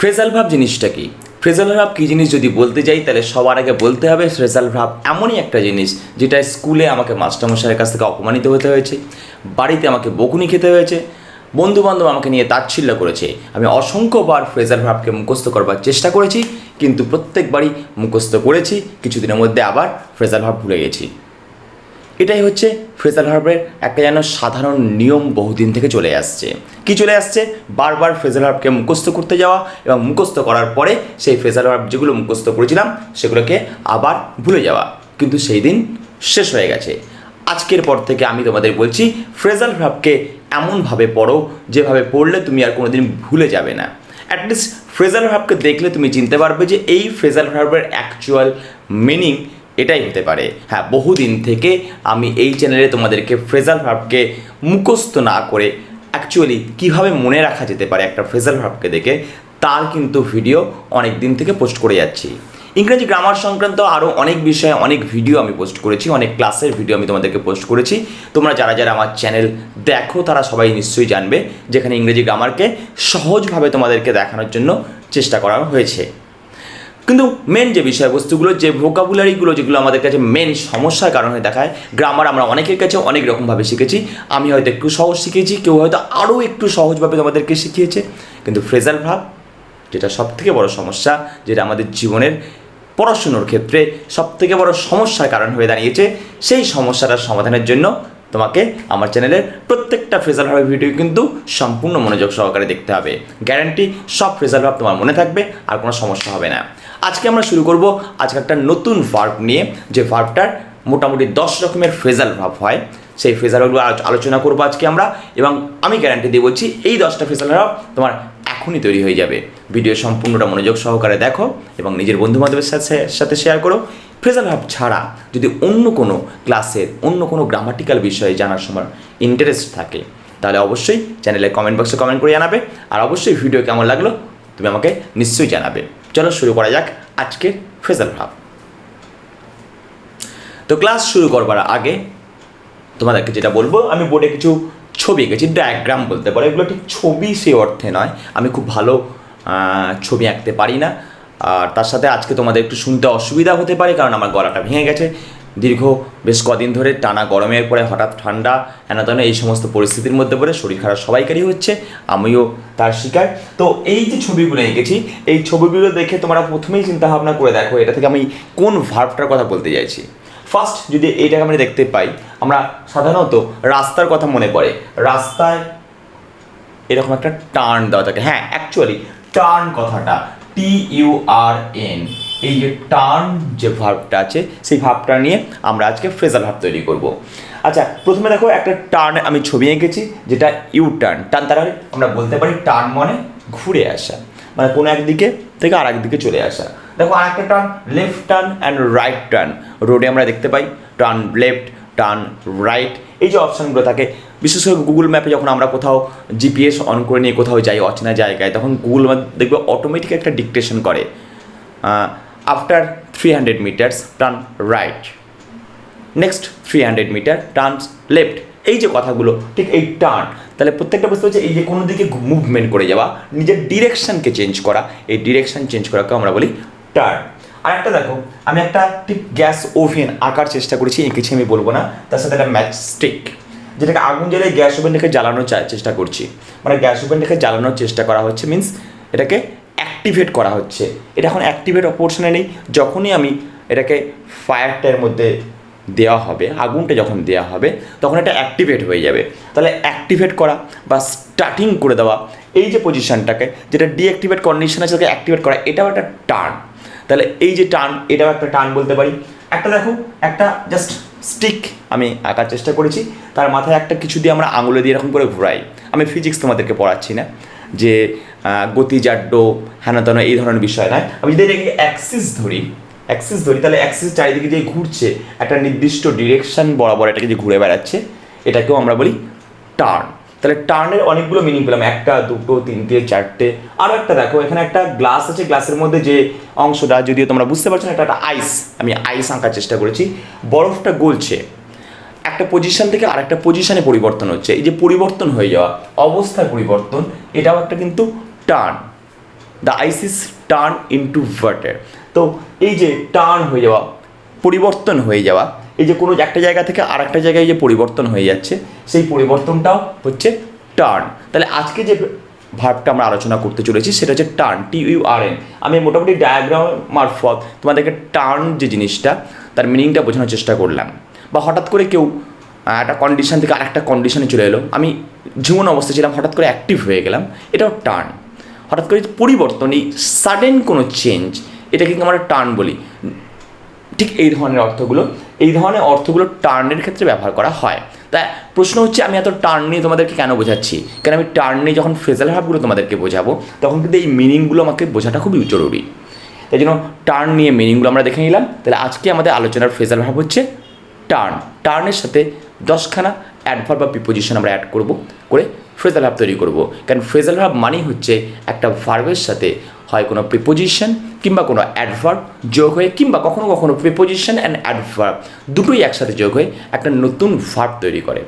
Phrasal ভাব জিনিসটা কি? ফ্রেজাল ভাব কী জিনিস যদি বলতে যাই, তাহলে সবার আগে বলতে হবে ফ্রেজাল ভাব এমনই একটা জিনিস যেটা স্কুলে আমাকে মাস্টারমশাইয়ের কাছ থেকে অপমানিত হতে হয়েছে, বাড়িতে আমাকে বকুনি খেতে হয়েছে বন্ধু বান্ধব আমাকে নিয়ে তাচ্ছিল্য করেছে। আমি অসংখ্যবার ফ্রেজাল ভাবকে মুখস্থ করবার চেষ্টা করেছি, কিন্তু প্রত্যেকবারই মুখস্থ করেছি, কিছুদিনের মধ্যে আবার ফ্রেজাল ভাব ভুলে গেছি। এটাই হচ্ছে ফ্রেজাল ভার্বের একটা যেন সাধারণ নিয়ম বহুদিন থেকে চলে আসছে। কি চলে আসছে? বারবার ফ্রেজাল ভার্বকে মুখস্থ করতে যাওয়া এবং মুখস্থ করার পরে সেই ফ্রেজাল ভার্ব যেগুলো মুখস্থ করেছিলাম, সেগুলোকে আবার ভুলে যাওয়া। কিন্তু সেই দিন শেষ হয়ে গেছে। আজকের পর থেকে আমি তোমাদের বলছি ফ্রেজাল ভার্বকে এমনভাবে পড়ো যেভাবে পড়লে তুমি আর কোনোদিন ভুলে যাবে না। অ্যাটলিস্ট ফ্রেজাল ভার্বকে দেখলে তুমি চিনতে পারবে যে এই ফ্রেজাল ভার্বের অ্যাকচুয়াল মিনিং এটাই হতে পারে। হ্যাঁ বহুদিন থেকে আমি এই চ্যানেলে তোমাদেরকে ফ্রেজাল ভার্বকে মুখস্থ না করে অ্যাকচুয়ালি কীভাবে মনে রাখা যেতে পারে একটা ফ্রেজাল ভার্বকে দেখে, তার কিন্তু ভিডিও অনেক দিন থেকে পোস্ট করে যাচ্ছি। ইংরেজি গ্রামার সংক্রান্ত আরও অনেক বিষয়ে অনেক ভিডিও আমি পোস্ট করেছি, অনেক ক্লাসের ভিডিও আমি তোমাদেরকে পোস্ট করেছি। তোমরা যারা যারা আমার চ্যানেল দেখো, তারা সবাই নিশ্চয়ই জানবে, যেখানে ইংরেজি গ্রামারকে সহজভাবে তোমাদেরকে দেখানোর জন্য চেষ্টা করা হয়েছে। কিন্তু মেন যে বিষয়বস্তুগুলো, যে ভোকাবুলারিগুলো যেগুলো আমাদের কাছে মেন সমস্যার কারণে দেখায় গ্রামার আমরা অনেকের কাছে অনেক রকমভাবে শিখেছি। আমি হয়তো একটু সহজ শিখেছি, কেউ হয়তো আরও একটু সহজভাবে তোমাদেরকে শিখিয়েছে। কিন্তু ফ্রেজাল ভাব, যেটা সব থেকে বড় সমস্যা, যেটা আমাদের জীবনের পড়াশুনোর ক্ষেত্রে সব থেকে বড় সমস্যার কারণ হয়ে দাঁড়িয়েছে, সেই সমস্যাটার সমাধানের জন্য তোমাকে আমার চ্যানেলের প্রত্যেকটা ফ্রেজাল ভাবের ভিডিও কিন্তু সম্পূর্ণ মনোযোগ সহকারে দেখতে হবে। গ্যারান্টি সব ফ্রেজাল ভাব তোমার মনে থাকবে, আর কোনো সমস্যা হবে না। আজকে আমরা শুরু করব আজকে একটা নতুন ভার্ব নিয়ে, যে ভার্বটার মোটামুটি দশ রকমের ফ্রেজাল ভাব হয়। সেই ফ্রেজালগুলো আলোচনা করব আজকে আমরা এবং আমি গ্যারান্টি দিয়ে বলছি, এই দশটা ফ্রেজাল ভাব তোমার এখনই তৈরি হয়ে যাবে। ভিডিও সম্পূর্ণটা মনোযোগ সহকারে দেখো এবং নিজের বন্ধু বান্ধবের সাথে সাথে শেয়ার করো। ফ্রেজাল ভাব ছাড়া যদি অন্য কোনো ক্লাসের অন্য কোনো গ্রামাটিক্যাল বিষয়ে জানার সময় ইন্টারেস্ট থাকে, তাহলে অবশ্যই চ্যানেলে কমেন্ট বক্সে কমেন্ট করে জানাবে। আর অবশ্যই ভিডিও কেমন লাগল, তুমি আমাকে নিশ্চয়ই জানাবে। চলো শুরু করা যাক আজকের ফেজাল ভাব। তো ক্লাস শুরু করবার আগে তোমাদেরকে যেটা বলব, আমি বোর্ডে কিছু ছবি এঁকেছি ডায়াগ্রাম বলতে পারো। এগুলো ঠিক ছবি সে অর্থে নয়। আমি খুব ভালো ছবি আঁকতে পারি না। আর তার সাথে আজকে তোমাদের একটু শুনতে অসুবিধা হতে পারে, কারণ আমার গলাটা ভেঙে গেছে। দীর্ঘ বেশ কদিন ধরে টানা গরমের পরে হঠাৎ ঠান্ডা হেনা এই সমস্ত পরিস্থিতির মধ্যে পড়ে শরীর খারাপ সবাইকারই হচ্ছে, আমিও তার শিকার। তো এই যে ছবিগুলো এঁকেছি, এই ছবিগুলো দেখে তোমরা প্রথমেই চিন্তা ভাবনা করে দেখো এটা থেকে আমি কোন ভার্বটার কথা বলতে চাইছি। ফার্স্ট যদি এইটাকে আমরা দেখতে পাই, আমরা সাধারণত রাস্তার কথা মনে পড়ে। রাস্তায় এরকম একটা টার্ন দেওয়া থাকে। হ্যাঁ অ্যাকচুয়ালি টার্ন কথাটা টি ইউ আর এন এই যে টার্ন যে ভাবটা আছে, সেই ভাবটা নিয়ে আমরা আজকে ফ্রেজাল ভাব তৈরি করব। আচ্ছা প্রথমে দেখো একটা টার্ন আমি ছবি এঁকেছি, যেটা ইউ টার্ন টার্ন তার আমরা বলতে পারি টার্ন মানে ঘুরে আসা মানে কোনো একদিকে থেকে আর একদিকে চলে আসা। দেখো আর একটা turn, left turn and right turn. রোডে আমরা দেখতে পাই টার্ন লেফট, টার্ন রাইট। এই যে অপশানগুলো থাকে, বিশেষ করে গুগল ম্যাপে যখন আমরা কোথাও জিপিএস অন করে নিয়ে কোথাও যাই অচেনা জায়গায়, তখন গুগল ম্যাপ দেখবে অটোমেটিক একটা ডিকটেশন করে। Hundred meters turn right next three hundred meter turns left এই যে কথাগুলো, ঠিক এই টার্ন তাহলে প্রত্যেকটা বুঝতে হচ্ছে এই যে কোনো দিকে মুভমেন্ট করে যাওয়া, নিজের ডিরেকশনকে চেঞ্জ করা, এই ডিরেকশন চেঞ্জ করাকে আমরা বলি টার্ন আর একটা দেখো, আমি একটা ঠিক গ্যাস ওভেন আঁকার চেষ্টা করেছি এঁকেছি আমি বলব না, তার সাথে একটা ম্যাচ স্টিক যেটাকে আগুন জ্বালিয়ে গ্যাস ওভেন রেখে জ্বালানোর চেষ্টা করছি। মানে গ্যাস ওভেন রেখে জ্বালানোর চেষ্টা করা হচ্ছে মিন্স এটাকে অ্যাক্টিভেট করা হচ্ছে। এটা এখন অ্যাক্টিভেট অপরশনে নেই। যখনই আমি এটাকে ফায়ারটার মধ্যে দেওয়া হবে, আগুনটা যখন দেওয়া হবে, তখন এটা অ্যাক্টিভেট হয়ে যাবে। তাহলে অ্যাক্টিভেট করা বা স্টার্টিং করে দেওয়া এই যে পজিশনটাকে যেটা ডিঅ্যাক্টিভেট কন্ডিশন আছে, তাকে অ্যাক্টিভেট করা, এটাও একটা টার্ন তাহলে এই যে টার্ন এটাও একটা টার্ন বলতে পারি। একটা দেখো, একটা জাস্ট স্টিক আমি আঁকার চেষ্টা করেছি। তার মাথায় একটা কিছু দিয়ে আমরা আঙুলে দিয়ে এরকম করে ঘোরাই। আমি ফিজিক্স তোমাদেরকে পড়াচ্ছি না। যে গতিজাড্য হেনতন এই ধরনের বিষয় নয় আমি যদি এটাকে অ্যাক্সিস ধরি অ্যাক্সিস ধরি, তাহলে অ্যাক্সিস চারিদিকে যে ঘুরছে, একটা নির্দিষ্ট ডিরেকশন বরাবর এটাকে যে ঘুরে বেড়াচ্ছে, এটাকেও আমরা বলি টার্ন তাহলে টার্নের অনেকগুলো মিনিং পেলাম। একটা, দুটো, তিনটে, চারটে আরও একটা দেখো, এখানে একটা গ্লাস আছে গ্লাসের মধ্যে যে অংশটা, যদিও তোমরা বুঝতে পারছ না, এটা একটা আইস আমি আইস আঁকার চেষ্টা করেছি। বরফটা গলছে। একটা পজিশন থেকে আরেকটা পজিশনে পরিবর্তন হচ্ছে। এই যে পরিবর্তন হয়ে যাওয়া অবস্থার পরিবর্তন, এটাও একটা কিন্তু turn the ice is turn into water তো এই যে টার্ন হয়ে যাওয়া, পরিবর্তন হয়ে যাওয়া, এই যে কোনো একটা জায়গা থেকে আর একটা জায়গায় যে পরিবর্তন হয়ে যাচ্ছে, সেই পরিবর্তনটাও হচ্ছে টার্ন তাহলে আজকে যে ভার্বটা আমরা আলোচনা করতে চলেছি, সেটা হচ্ছে turn T U R N আমি মোটামুটি ডায়াগ্রাম মারফত তোমাদেরকে টার্ন যে জিনিসটা, তার মিনিংটা বোঝানোর চেষ্টা করলাম। বা হঠাৎ করে কেউ একটা কন্ডিশন থেকে আরেকটা কন্ডিশনে চলে এলো। আমি জীবন অবস্থা ছিলাম, হঠাৎ করে অ্যাক্টিভ হয়ে গেলাম। এটাও টার্ন হঠাৎ করে পরিবর্তন, এই সাডেন কোনো চেঞ্জ এটাকে আমরা টার্ন বলি। ঠিক এই ধরনের অর্থগুলো, এই ধরনের অর্থগুলো টার্নের ক্ষেত্রে ব্যবহার করা হয়। তাই প্রশ্ন হচ্ছে, আমি এত টার্ন নিয়ে তোমাদেরকে কেন বোঝাচ্ছি? কারণ আমি টার্ন নিয়ে যখন ফ্রেজাল ভাবগুলো তোমাদেরকে বোঝাবো, তখন কিন্তু এই মিনিংগুলো আমাকে বোঝাটা খুবই জরুরি। তাই জন্য টার্ন নিয়ে মিনিংগুলো আমরা দেখে নিলাম। তাহলে আজকে আমাদের আলোচনার ফ্রেজাল ভাব হচ্ছে টার্ন টার্নের সাথে দশখানা অ্যাডভার বা প্রিপোজিশন আমরা অ্যাড করব, করে ফ্রেজাল ভাব তৈরি করব। কারণ ফ্রেজাল ভাব মানেই হচ্ছে একটা ভার্বের সাথে হয় কোনো প্রিপোজিশন কিংবা কোনো অ্যাডভার্ব যোগ হয়ে কিংবা কখনো কখনো প্রিপোজিশন অ্যান্ড অ্যাডভার্ব দুটোই একসাথে যোগ হয়ে একটা নতুন ভার্ব তৈরি করে।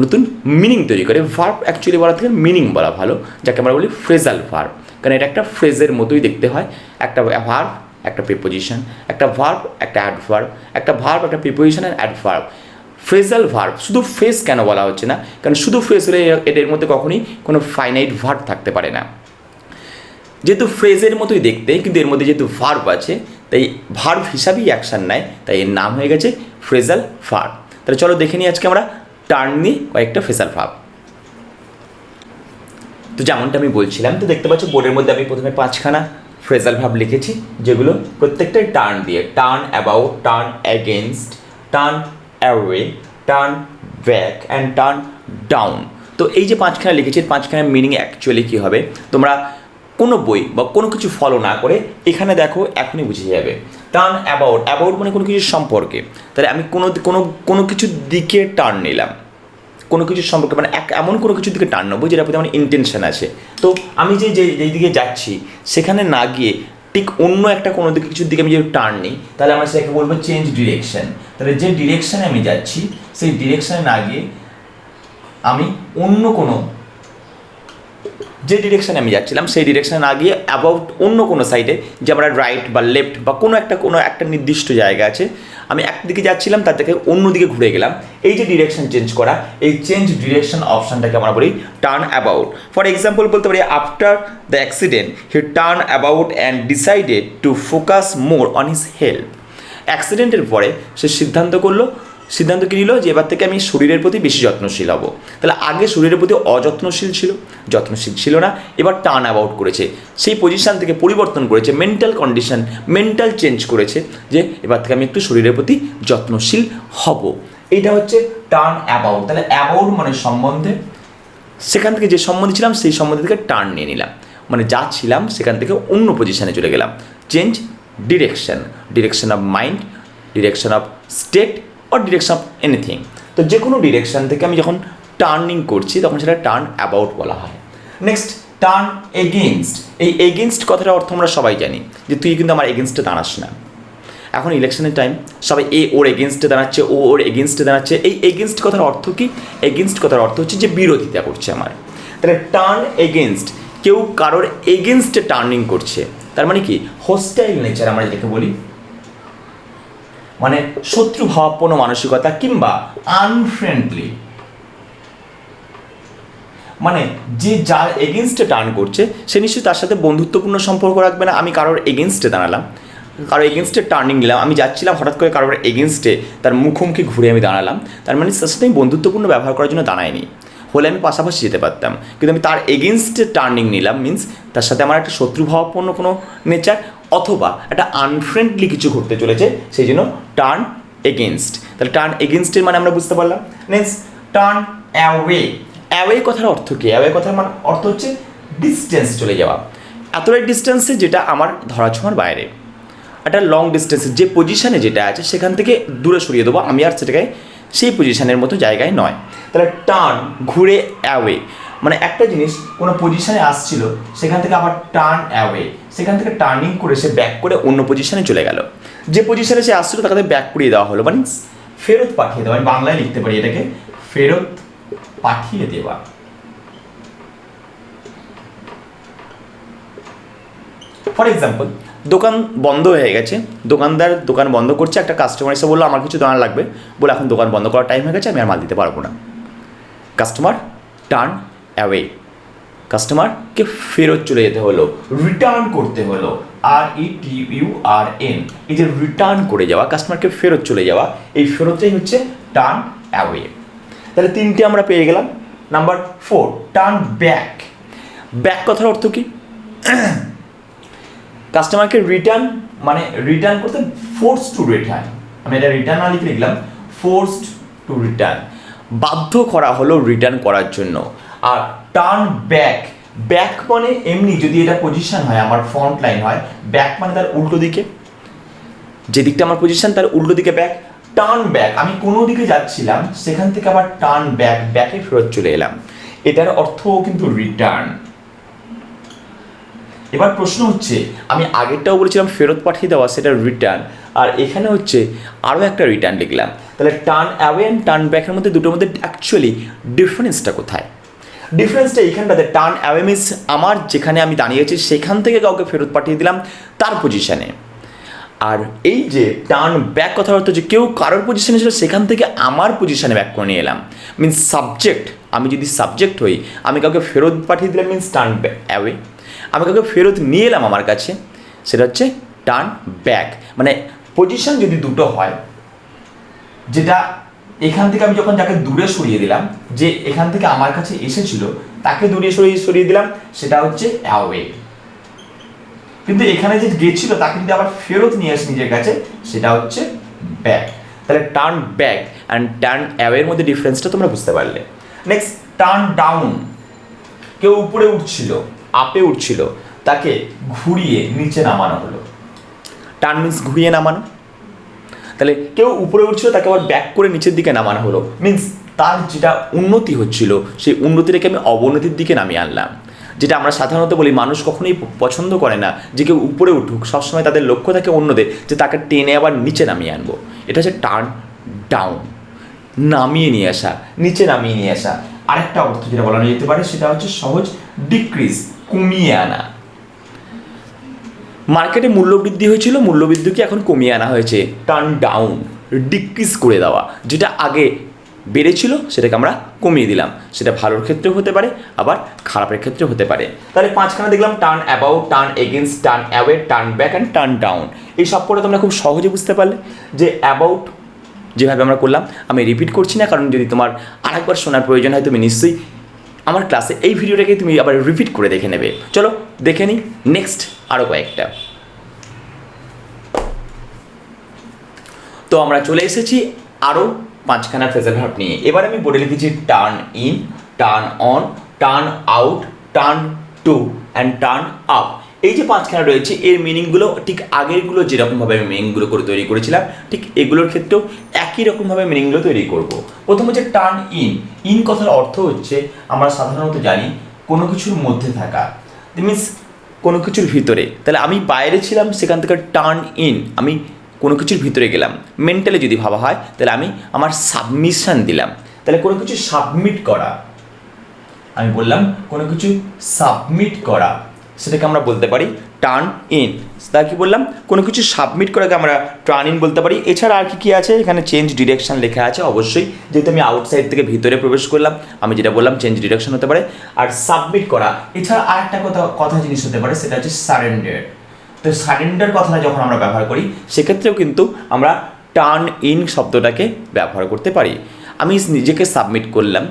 নতুন মিনিং তৈরি করে। ভার্ব অ্যাকচুয়ালি বলা থেকে মিনিং বলা ভালো, যাকে আমরা বলি ফ্রেজাল ভার্ব কারণ এটা একটা ফ্রেজের মতোই দেখতে হয়। একটা ভার্ব একটা প্রিপোজিশন একটা ভার্ব একটা অ্যাডভার্ব একটা ভার্ব একটা preposition and adverb phrasal verb শুধু ফ্রেজ কেন বলা হচ্ছে না? কারণ শুধু ফ্রেজ হলে এদের মধ্যে কখনোই কোনো ফাইনাইট ভার্ব থাকতে পারে না। যেহেতু ফ্রেজের মতোই দেখতে, কিন্তু এর মধ্যে যেহেতু ভার্ব আছে, তাই ভার্ব হিসাবেই অ্যাকশান নেয়, তাই এর নাম হয়ে গেছে ফ্রেজাল ভার্ব তাহলে চলো দেখে নিই আজকে আমরা টার্ন নিয়ে কয়েকটা ফ্রেজাল ভার্ব তো যেমনটা আমি বলছিলাম, তো দেখতে পাচ্ছ বোর্ডের মধ্যে আমি প্রথমে পাঁচখানা ফ্রেজাল ভাব লিখেছি, যেগুলো প্রত্যেকটাই টার্ন দিয়ে turn about turn against turn away turn back and turn down তো এই যে পাঁচখানা লিখেছি, এই পাঁচখানার মিনিং অ্যাকচুয়ালি কী হবে? তোমরা কোনো বই বা কোনো কিছু ফলো না করে এখানে দেখো, এখনই বুঝে যাবে। টার্ন অ্যাবাউট অ্যাবাউট মানে কোনো কিছু সম্পর্কে। তাহলে আমি কোনো কোনো কোনো কিছুর দিকে টার্ন নিলাম। কোনো কিছু সম্পর্কে মানে এক, এমন কোনো কিছুর দিকে টান নেব যেটা প্রতি আমার ইন্টেনশন আছে। তো আমি যে যেই দিকে যাচ্ছি, সেখানে না গিয়ে ঠিক অন্য একটা কোনো দিকে, কিছুর দিকে আমি যদি টার্ন নিই, তাহলে আমরা সেটাকে বলব চেঞ্জ ডিরেকশন তাহলে যে ডিরেকশানে আমি যাচ্ছি, সেই ডিরেকশানে না গিয়ে আমি অন্য কোনো যে ডিরেকশানে আমি যাচ্ছিলাম, সেই ডিরেকশানে না গিয়ে অ্যাবাউট অন্য কোনো সাইডে যে আমরা রাইট বা লেফট বা কোনো একটা কোনো একটা নির্দিষ্ট জায়গা আছে, আমি একদিকে যাচ্ছিলাম, তার থেকে অন্যদিকে ঘুরে গেলাম। এই যে ডিরেকশন চেঞ্জ করা, এই চেঞ্জ ডিরেকশন অপশানটাকে আমরা বলি টার্ন অ্যাবাউট ফর এক্সাম্পল বলতে পারি after the accident he turn about and decided to focus more on his health অ্যাক্সিডেন্টের পরে সে সিদ্ধান্ত করল, সিদ্ধান্ত কী নিল যে এবার থেকে আমি শরীরের প্রতি বেশি যত্নশীল হব। তাহলে আগে শরীরের প্রতি অযত্নশীল ছিল, যত্নশীল ছিল না, এবার টার্ন অ্যাবাউট করেছে। সেই পজিশান থেকে পরিবর্তন করেছে মেন্টাল কন্ডিশন মেন্টাল চেঞ্জ করেছে যে এবার থেকে আমি একটু শরীরের প্রতি যত্নশীল হব। এইটা হচ্ছে টার্ন অ্যাবাউট তাহলে অ্যাবাউট মানে সম্বন্ধে। সেখান থেকে যে সম্বন্ধে ছিলাম, সেই সম্বন্ধে থেকে টার্ন নিয়ে নিলাম। মানে যা ছিলাম, সেখান থেকে অন্য পজিশানে চলে গেলাম। Change direction direction of mind direction of state or direction of anything তো যে কোনো ডিরেকশন থেকে আমি যখন টার্নিং করছি, তখন সেটা টার্ন অ্যাবাউট বলা হয়। নেক্সট টার্ন এগেনস্ট এই এগেনস্ট কথাটার অর্থ আমরা সবাই জানি, যে তুই কিন্তু আমার এগেনস্টে দাঁড়াস না। এখন ইলেকশনের টাইম সবাই এ ওর এগেনস্টে দাঁড়াচ্ছে, ও ওর এগেনস্টে দাঁড়াচ্ছে। এই এগেনস্ট কথার অর্থ কী? এগেনস্ট কথার অর্থ হচ্ছে যে বিরোধিতা করছে আমার। তাহলে টার্ন এগেনস্ট কেউ কারোর এগেনস্টে টার্নিং করছে তার মানে কি? হোস্টাইল নেচার আমরা যেটাকে বলি। মানে শত্রু ভাবাপন্ন মানসিকতা কিংবা আনফ্রেন্ডলি মানে যে যার এগেনস্টে টার্ন করছে, সে নিশ্চয়ই তার সাথে বন্ধুত্বপূর্ণ সম্পর্ক রাখবে না। আমি কারোর এগেনস্টে দাঁড়ালাম, কারোর এগেনস্টে টার্নিং নিলাম, আমি যাচ্ছিলাম হঠাৎ করে কারোর এগেনস্টে তার মুখোমুখি ঘুরে আমি দাঁড়ালাম। তার মানে তার সাথে আমি বন্ধুত্বপূর্ণ ব্যবহার করার জন্য দাঁড়াইনি। হলে আমি পাশাপাশি যেতে পারতাম। কিন্তু আমি তার এগেনস্টে টার্নিং নিলাম মিন্স তার সাথে আমার একটা শত্রুভাবাপন্ন কোনো নেচার অথবা একটা আনফ্রেন্ডলি কিছু ঘটতে চলেছে, সেই জন্য টার্ন এগেনস্ট তাহলে টার্ন এগেনস্টের মানে আমরা বুঝতে পারলাম। নেক্সট টার্ন অ্যাওয়ে অ্যাওয়ে কথার অর্থ কী? অ্যাওয়ে কথার মানে অর্থ হচ্ছে ডিস্টেন্স চলে যাওয়া। এতটাই ডিস্টেন্সে যেটা আমার ধরাছোঁয়ার বাইরে। একটা লং ডিস্টেন্সে যে পজিশানে যেটা আছে, সেখান থেকে দূরে সরিয়ে দেবো। আমি আর সেটাকে সেই পজিশানের মতো জায়গায় নয়। তাহলে টার্ন ঘুরে অ্যাওয়ে মানে একটা জিনিস কোনো পজিশানে আসছিল, সেখান থেকে আবার টার্ন অ্যাওয়ে সেখান থেকে টার্নিং করে সে ব্যাক করে অন্য পজিশানে চলে গেল। যে পজিশানে সে আসছিল, তাকে ব্যাক করিয়ে দেওয়া হলো। মানে ফেরত পাঠিয়ে দেওয়া, আমি বাংলায় লিখতে পারি এটাকে। ফেরত পাঠিয়ে দেওয়া। ফর এক্সাম্পল দোকান বন্ধ হয়ে গেছে। দোকানদার দোকান বন্ধ করছে, একটা কাস্টমার এসে বলল, আমার কিছু দোকান লাগবে। বলে, এখন দোকান বন্ধ করার টাইম হয়ে গেছে, আমি আর মাল দিতে পারব না। কাস্টমার টার্ন অ্যাওয়ে কাস্টমারকে ফেরত চলে যেতে হলো। রিটার্ন করতে হলো। আর ই টি ইউ আর এন এই যে রিটার্ন করে যাওয়া কাস্টমারকে ফেরত চলে যাওয়া, এই ফেরতটাই হচ্ছে টার্ন অ্যাওয়ে তাহলে তিনটে আমরা পেয়ে গেলাম। Number four turn back back কথার অর্থ কি? কাস্টমারকে রিটার্ন মানে রিটার্ন করতে ফোর্স টু রিটার্ন আমি এটা রিটার্ন না লিখে লিখলাম ফোর্সড টু রিটার্ন বাধ্য করা হলো রিটার্ন করার জন্য। আর টার্ন ব্যাক ব্যাক মানে এমনি যদি এটা পজিশন হয়, আমার ফ্রন্ট লাইন হয় ব্যাক মানে তার উল্টো দিকে। যে দিকটা আমার পজিশন তার উল্টো দিকে ব্যাক টার্ন ব্যাক আমি কোনো দিকে যাচ্ছিলাম, সেখান থেকে আবার টার্ন ব্যাক ব্যাকে ফেরত চলে এলাম। এটার অর্থও কিন্তু রিটার্ন এবার প্রশ্ন হচ্ছে, আমি আগেরটাও বলেছিলাম ফেরত পাঠিয়ে দেওয়া, সেটা রিটার্ন আর এখানে হচ্ছে আরও একটা রিটার্ন লিখলাম। তাহলে টার্ন অ্যাওয়ে অ্যান্ড টার্ন ব্যাকের মধ্যে দুটোর মধ্যে অ্যাকচুয়ালি ডিফারেন্সটা কোথায়? ডিফারেন্সটা এইখানটাতে টার্ন অ্যাওয়ে মিনস আমার যেখানে আমি দাঁড়িয়েছি, সেখান থেকে কাউকে ফেরত পাঠিয়ে দিলাম, তার পজিশানে আর এই যে টার্ন ব্যাক কথার অর্থ যে কেউ কারোর পজিশানে ছিল, সেখান থেকে আমার পজিশানে ব্যাক করে নিয়ে এলাম। মিনস সাবজেক্ট আমি যদি সাবজেক্ট হই, আমি কাউকে ফেরত পাঠিয়ে দিলাম মিনস টার্ন অ্যাওয়ে আমি কাউকে ফেরত নিয়ে এলাম আমার কাছে, সেটা হচ্ছে টার্ন ব্যাক মানে পজিশন যদি দুটো হয়, যেটা এখান থেকে আমি যখন যাকে দূরে সরিয়ে দিলাম, যে এখান থেকে আমার কাছে এসেছিল, তাকে দূরে সরিয়ে সরিয়ে দিলাম, সেটা হচ্ছে অ্যাওয়ে কিন্তু এখানে যে গেছিল, তাকে যদি আবার ফেরত নিয়ে আসি নিজের কাছে, সেটা হচ্ছে ব্যাক তাহলে টার্ন ব্যাক অ্যান্ড টার্ন অ্যাওয়ের মধ্যে ডিফারেন্সটা তোমরা বুঝতে পারলে। নেক্সট টার্ন ডাউন কেউ উপরে উঠছিল আপে উঠছিল। তাকে ঘুরিয়ে নিচে নামানো হলো। টার্ন মিন্স ঘুরিয়ে নামানো। তাহলে কেউ উপরে উঠছিল, তাকে আবার ব্যাক করে নিচের দিকে নামানো হলো। মিন্স তার যেটা উন্নতি হচ্ছিল, সেই উন্নতিটাকে আমি অবনতির দিকে নামিয়ে আনলাম। যেটা আমরা সাধারণত বলি, মানুষ কখনোই পছন্দ করে না যে কেউ উপরে উঠুক। সবসময় তাদের লক্ষ্য থাকে অন্যদের, যে তাকে টেনে আবার নিচে নামিয়ে আনব। এটা হচ্ছে টার্ন ডাউন নামিয়ে নিয়ে আসা, নিচে নামিয়ে নিয়ে আসা। আরেকটা অর্থ যেটা বলানো যেতে পারে, সেটা হচ্ছে সহজ ডিক্রিজ কমিয়ে আনা। মার্কেটে মূল্যবৃদ্ধি হয়েছিল, মূল্যবৃদ্ধিকে এখন কমিয়ে আনা হয়েছে। টার্ন ডাউন ডিক্রিজ করে দেওয়া, যেটা আগে বেড়েছিল, সেটাকে আমরা কমিয়ে দিলাম। সেটা ভালোর ক্ষেত্রেও হতে পারে, আবার খারাপের ক্ষেত্রেও হতে পারে। তাহলে পাঁচখানা দেখলাম turn about turn against turn away turn back and turn down এই সব করে তোমরা খুব সহজে বুঝতে পারলে যে অ্যাবাউট যেভাবে আমরা করলাম, আমি রিপিট করছি না, কারণ যদি তোমার আরেকবার শোনার প্রয়োজন হয়, তুমি নিশ্চয়ই আমার ক্লাসে এই ভিডিওটাকে তুমি আবার রিপিট করে দেখে নেবে। চলো, দেখে নিই নেক্সট আরও কয়েকটা। তো আমরা চলে এসেছি আরও পাঁচখানা ফ্রেজাল ভার্ব নিয়ে। এবার আমি বলে লিখেছি turn in turn on turn out turn to and turn up এই যে পাঁচখানা রয়েছে, এর মিনিংগুলো ঠিক আগেরগুলো যেরকমভাবে আমি মিনিংগুলো করে তৈরি করেছিলাম, ঠিক এগুলোর ক্ষেত্রেও একই রকমভাবে মিনিংগুলো তৈরি করব। প্রথম হচ্ছে টার্ন ইন ইন কথার অর্থ হচ্ছে, আমরা সাধারণত জানি কোনো কিছুর মধ্যে থাকা। মিনস কোনো কিছুর ভিতরে। তাহলে আমি বাইরে ছিলাম, সেখান থেকে টার্ন ইন আমি কোনো কিছুর ভিতরে গেলাম। মেন্টালি যদি ভাবা হয়, তাহলে আমি আমার সাবমিশন দিলাম। তাহলে কোনো কিছু সাবমিট করা। আমি বললাম, কোনো কিছু সাবমিট করা। সেটাকে আমরা বলতে পারি টার্ন ইন তা কি বললাম? কোনো কিছু সাবমিট করাকে আমরা টার্ন ইন বলতে পারি। এছাড়া আর কি কী আছে? এখানে চেঞ্জ ডিরেকশন লেখা আছে অবশ্যই। যেহেতু আমি আউটসাইড থেকে ভিতরে প্রবেশ করলাম, আমি যেটা বললাম চেঞ্জ ডিরেকশন হতে পারে। আর সাবমিট করা, এছাড়া আর একটা কথা কথা জিনিস হতে পারে, সেটা হচ্ছে সারেন্ডার তো সারেন্ডার কথাটা যখন আমরা ব্যবহার করি, সেক্ষেত্রেও কিন্তু আমরা টার্ন ইন শব্দটাকে ব্যবহার করতে পারি। আমি নিজেকে সাবমিট করলাম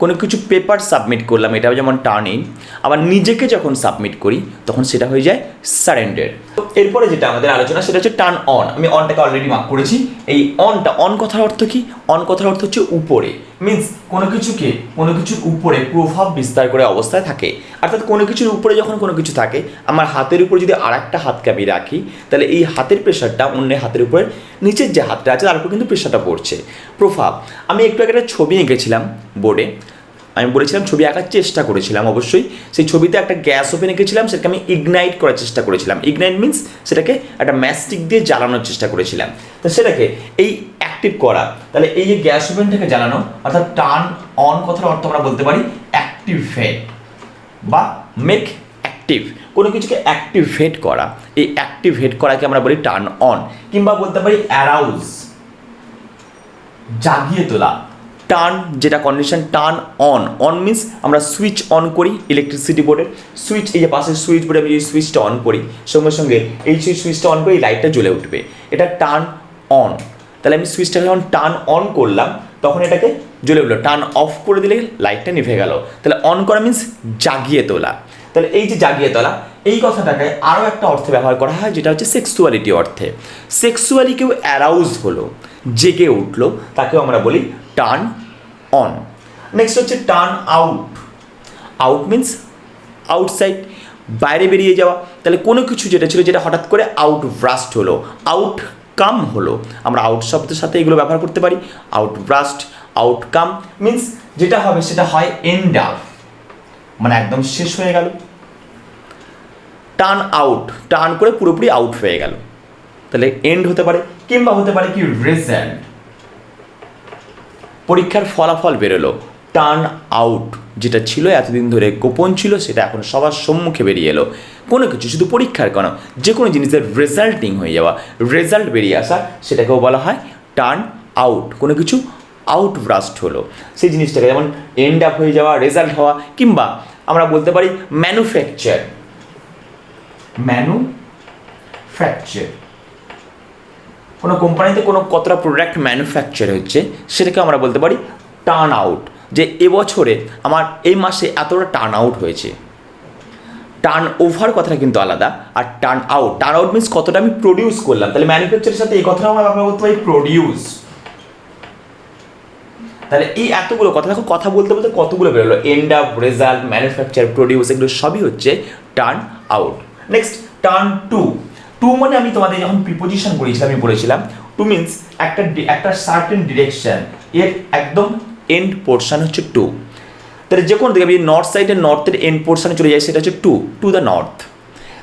কোনো কিছু পেপার সাবমিট করলাম এটা যেমন টার্ন ইন আবার নিজেকে যখন সাবমিট করি, তখন সেটা হয়ে যায় সারেন্ডার এরপরে যেটা আমাদের আলোচনা, সেটা হচ্ছে টার্ন অন আমি অনটাকে অলরেডি মার্ক করেছি। এই অনটা অন কথার অর্থ কি? অন কথার অর্থ হচ্ছে উপরে। মিন্স কোনো কিছুকে কোনো কিছুর উপরে প্রভাব বিস্তার করে অবস্থায় থাকে। অর্থাৎ কোনো কিছুর উপরে যখন কোনো কিছু থাকে, আমার হাতের উপর যদি আর একটা হাতকে আমি রাখি, তাহলে এই হাতের প্রেশারটা অন্যের হাতের উপরে, নিচের যে হাতটা আছে, তার উপর কিন্তু প্রেশারটা পড়ছে। প্রভাব। আমি একটু আগে একটা ছবি এঁকেছিলাম বোর্ডে। আমি বলেছিলাম ছবি আঁকার চেষ্টা করেছিলাম অবশ্যই। সেই ছবিতে একটা গ্যাস ওভেন এঁকেছিলাম, সেটাকে আমি ইগনাইট করার চেষ্টা করেছিলাম। ইগনাইট মিন্স সেটাকে একটা ম্যাস্টিক দিয়ে জ্বালানোর চেষ্টা করেছিলাম। তো সেটাকে এই অ্যাক্টিভ করা, তাহলে এই যে গ্যাস ওভেনটাকে জ্বালানো, অর্থাৎ টার্ন অন কথার অর্থ আমরা বলতে পারি অ্যাক্টিভেট বা মেক অ্যাক্টিভ কোনো কিছুকে অ্যাক্টিভেট করা, এই অ্যাক্টিভেট করাকে আমরা বলি টার্ন অন কিংবা বলতে পারি অ্যারাউজ জাগিয়ে তোলা। টার্ন যেটা condition turn on on means আমরা সুইচ অন করি ইলেকট্রিসিটি বোর্ডের সুইচ এই যে পাশের সুইচ বোর্ডে আমি যদি সুইচটা অন করি, সঙ্গে সঙ্গে এই সুইচ সুইচটা অন করে এই লাইটটা জ্বলে উঠবে। এটা টার্ন অন তাহলে আমি সুইচটা যখন টার্ন অন করলাম, তখন এটাকে জ্বলে উঠল। টার্ন অফ করে দিলে লাইটটা নিভে গেল। তাহলে অন করা মিন্স জাগিয়ে তোলা। তাহলে এই যে জাগিয়ে তোলা, এই কথাটাকে আরও একটা অর্থে ব্যবহার করা হয়, যেটা হচ্ছে সেক্সুয়ালিটি অর্থে। সেক্সুয়ালি কেউ অ্যারাউজ হলো। জেগে উঠল, তাকেও আমরা বলি টার্ন অন নেক্সট হচ্ছে turn out out means outside বাইরে বেরিয়ে যাওয়া। তাহলে কোনো কিছু যেটা ছিল যেটা হঠাৎ করে আউট ব্রাস্ট হলো আউট কাম হলো, আমরা আউট শব্দের সাথে এগুলো ব্যবহার করতে পারি। আউট ব্রাস্ট আউটকাম মিন্স যেটা হবে সেটা হয় এন্ড আপ মানে একদম শেষ হয়ে গেল। টার্ন আউট টার্ন করে পুরোপুরি আউট হয়ে গেল। তাহলে এন্ড হতে পারে কিংবা হতে পারে কি রেজাল্ট পরীক্ষার ফলাফল বেরোলো টার্ন আউট যেটা ছিল, এতদিন ধরে গোপন ছিল, সেটা এখন সবার সম্মুখে বেরিয়ে এলো। কোনো কিছু, শুধু পরীক্ষার কেন? যে কোনো জিনিসের রেজাল্টিং হয়ে যাওয়া রেজাল্ট বেরিয়ে আসা, সেটাকেও বলা হয় টার্ন আউট কোনো কিছু আউট ব্রাস্ট হলো। সেই জিনিসটাকে যেমন এন্ড আপ হয়ে যাওয়া রেজাল্ট হওয়া, কিংবা আমরা বলতে পারি ম্যানুফ্যাকচার ম্যানুফ্যাকচার কোনো কোম্পানিতে কোনো কতটা প্রোডাক্ট ম্যানুফ্যাকচার হচ্ছে সেটাকে আমরা বলতে পারি টার্ন আউট যে এবছরে আমার এই মাসে এতটা টার্ন আউট হয়েছে। টার্ন ওভার কথাটা কিন্তু আলাদা, আর turn out turn out means কতটা আমি প্রডিউস করলাম। তাহলে ম্যানুফ্যাকচারের সাথে এই কথাটা আমরা ব্যবহার করতে পারি প্রডিউস তাহলে এই এতগুলো কথা, দেখো কথা বলতে বলতে কতগুলো বেরোলো। End up result manufacture produce এগুলো সবই হচ্ছে turn out next turn to to মানে আমি তোমাদের যখন প্রিপোজিশন করেছিলাম আমি বলেছিলাম, টু মিনস একটা একটা সার্টেন ডিরেকশন এর একদম এন্ড পোর্শন হচ্ছে টু তাহলে যে কোনো দিকে আমি নর্থ সাইডে নর্থের এন্ড পোর্শনে চলে যাই, সেটা হচ্ছে টু টু দ্য নর্থ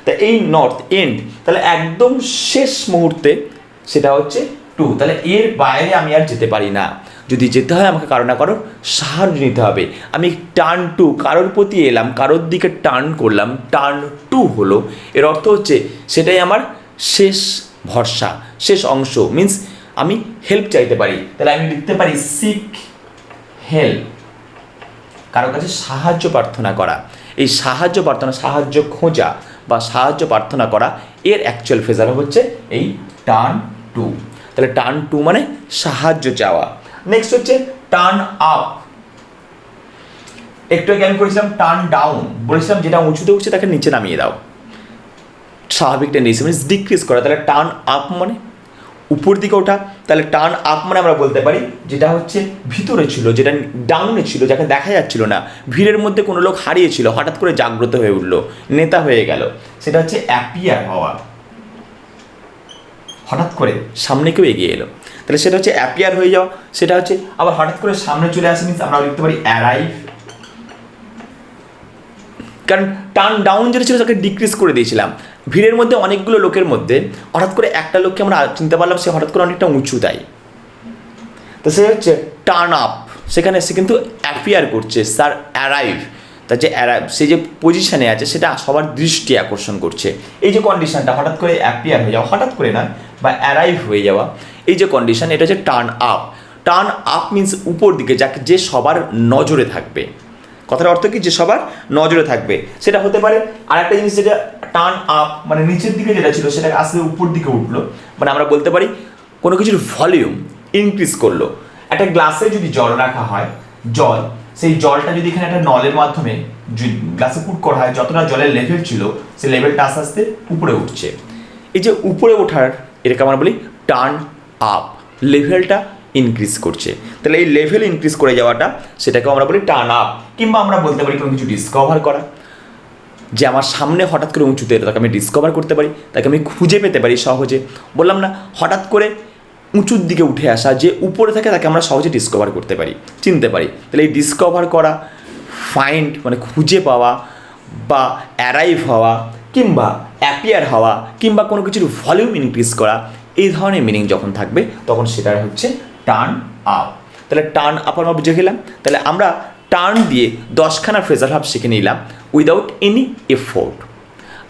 তা এই নর্থ এন্ড তাহলে একদম শেষ মুহূর্তে সেটা হচ্ছে টু তাহলে এর বাইরে আমি আর যেতে পারি না। যদি যেতে হয় আমাকে কারও না কারোর সাহায্য নিতে হবে। আমি টার্ন টু কারোর প্রতি এলাম, কারোর দিকে টার্ন করলাম টার্ন টু হলো, এর অর্থ হচ্ছে সেটাই আমার শেষ ভরসা, শেষ অংশ। মিন্স আমি হেল্প চাইতে পারি, তাহলে আমি লিখতে পারি সিক হেল্প কারও কাছে সাহায্য প্রার্থনা করা। এই সাহায্য প্রার্থনা, সাহায্য খোঁজা বা সাহায্য প্রার্থনা করা, এর অ্যাকচুয়াল ফেজার হচ্ছে এই টার্ন টু। তাহলে টার্ন টু মানে সাহায্য চাওয়া। নেক্সট হচ্ছে টার্ন আপ একটু আগে আমি করেছিলাম টার্ন ডাউন বলেছিলাম যেটা উঁচুতে উঠছে তাকে নিচে নামিয়ে দাও। স্বাভাবিক টেন্ডেন্সি মানে ডিক্রিজ করা। তাহলে টার্ন আপ মানে উপর দিকে ওঠা। তাহলে টার্ন আপ মানে আমরা বলতে পারি যেটা হচ্ছে ভিতরে ছিল, যেটা ডাউনে ছিল, যাকে দেখা যাচ্ছিল না। ভিড়ের মধ্যে কোনো লোক হারিয়েছিল, হঠাৎ করে জাগ্রত হয়ে উঠল, নেতা হয়ে গেল। সেটা হচ্ছে অ্যাপিয়ার হওয়া। হঠাৎ করে সামনে কেউ এগিয়ে এলো। তাহলে সেটা হচ্ছে অ্যাপিয়ার হয়ে যাওয়া, সেটা হচ্ছে আবার হঠাৎ করে সামনে চলে আসে মিনস আমরা লিখতে পারি অ্যারাইভ কারণ টার্ন ডাউন যেটা ছিল তাকে ডিক্রিজ করে দিয়েছিলাম। ভিড়ের মধ্যে অনেকগুলো লোকের মধ্যে হঠাৎ করে একটা লোককে আমরা চিনতে পারলাম, সে হঠাৎ করে অনেকটা উঁচু দেয়। তো সে হচ্ছে টার্ন আপ সেখানে সে কিন্তু অ্যাপিয়ার করছে স্যার অ্যারাইভ তার যে অ্যারাইভ সে যে পজিশানে আছে, সেটা সবার দৃষ্টি আকর্ষণ করছে। এই যে কন্ডিশনটা হঠাৎ করে অ্যাপিয়ার হয়ে যাওয়া, হঠাৎ করে না বা অ্যারাইভ হয়ে যাওয়া, এই যে কন্ডিশন এটা হচ্ছে turn up turn up means উপর দিকে, যাকে যে সবার নজরে থাকবে। কথার অর্থ কি? যে সবার নজরে থাকবে। সেটা হতে পারে আর একটা জিনিস যেটা টার্ন আপ মানে নিচের দিকে যেটা ছিল, সেটা আস্তে উপর দিকে উঠল। মানে আমরা বলতে পারি, কোনো কিছুর ভলিউম ইনক্রিজ করল। একটা গ্লাসে যদি জল রাখা হয়, জল, সেই জলটা যদি এখানে একটা নলের মাধ্যমে গ্লাসে পুট করা হয়, যতটা জলের লেভেল ছিল, সেই লেভেলটা আস্তে আস্তে উপরে উঠছে। এই যে উপরে ওঠার এটাকে আমরা বলি টার্ন আপ লেভেলটা ইনক্রিজ করছে। তাহলে এই লেভেল ইনক্রিজ করে যাওয়াটা সেটাকেও আমরা বলি টার্ন আপ কিংবা আমরা বলতে পারি কোনো কিছু ডিসকভার করা। যে আমার সামনে হঠাৎ করে উঁচুতে এলো, তাকে আমি ডিসকভার করতে পারি তাকে আমি খুঁজে পেতে পারি সহজে। বললাম না হঠাৎ করে উঁচুর দিকে উঠে আসা যে উপরে থাকে তাকে আমরা সহজে ডিসকভার করতে পারি চিনতে পারি। তাহলে এই ডিসকভার করা ফাইন্ড মানে খুঁজে পাওয়া বা অ্যারাইভ হওয়া কিংবা অ্যাপিয়ার হওয়া কিংবা কোনো কিছুর ভলিউম ইনক্রিজ করা, এই ধরনের মিনিং যখন থাকবে, তখন সেটা হচ্ছে টার্ন আপ তাহলে টার্ন আপ আমরা বুঝে গেলাম। তাহলে আমরা টার্ন দিয়ে দশখানা ফ্রেজার ভাব শিখে নিলাম উইদাউট এনি এফোর্ট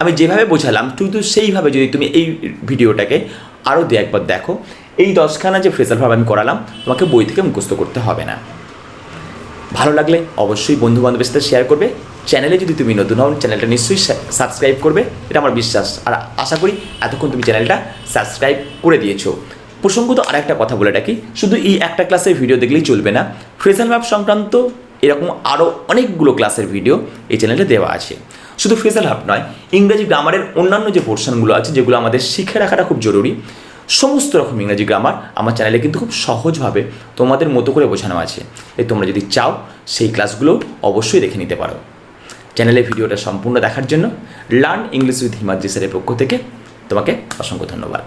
আমি যেভাবে বোঝালাম, কিন্তু সেইভাবে যদি তুমি এই ভিডিওটাকে আরও দু একবার দেখো, এই দশখানা যে ফ্রেজাল ভাব আমি করালাম, তোমাকে বই থেকে মুখস্থ করতে হবে না। ভালো লাগলে অবশ্যই বন্ধু বান্ধবের সাথে শেয়ার করবে। চ্যানেলে যদি তুমি নতুন হও চ্যানেলটা নিশ্চয়ই সাবস্ক্রাইব করবে। এটা আমার বিশ্বাস। আর আশা করি এতক্ষণ তুমি চ্যানেলটা সাবস্ক্রাইব করে দিয়েছ। প্রসঙ্গত আর একটা কথা বলে রাখি। শুধু এই একটা ক্লাসের ভিডিও দেখলেই চলবে না। ফ্রেজাল ভাব সংক্রান্ত এরকম আরও অনেকগুলো ক্লাসের ভিডিও এই চ্যানেলে দেওয়া আছে। শুধু ফ্রেজাল হাব নয়, ইংরাজি গ্রামারের অন্যান্য যে পোর্শনগুলো আছে, যেগুলো আমাদের শিখে রাখাটা খুব জরুরি, সমস্ত রকম ইংরাজি গ্রামার আমার চ্যানেলে কিন্তু খুব সহজভাবে তোমাদের মতো করে বোঝানো আছে। এই তোমরা যদি চাও, সেই ক্লাসগুলো অবশ্যই দেখে নিতে পারো। চ্যানেলে ভিডিওটা সম্পূর্ণ দেখার জন্য লার্ন ইংলিশ উইথ হিমাদ্রি স্যারের পক্ষ থেকে তোমাকে অসংখ্য ধন্যবাদ।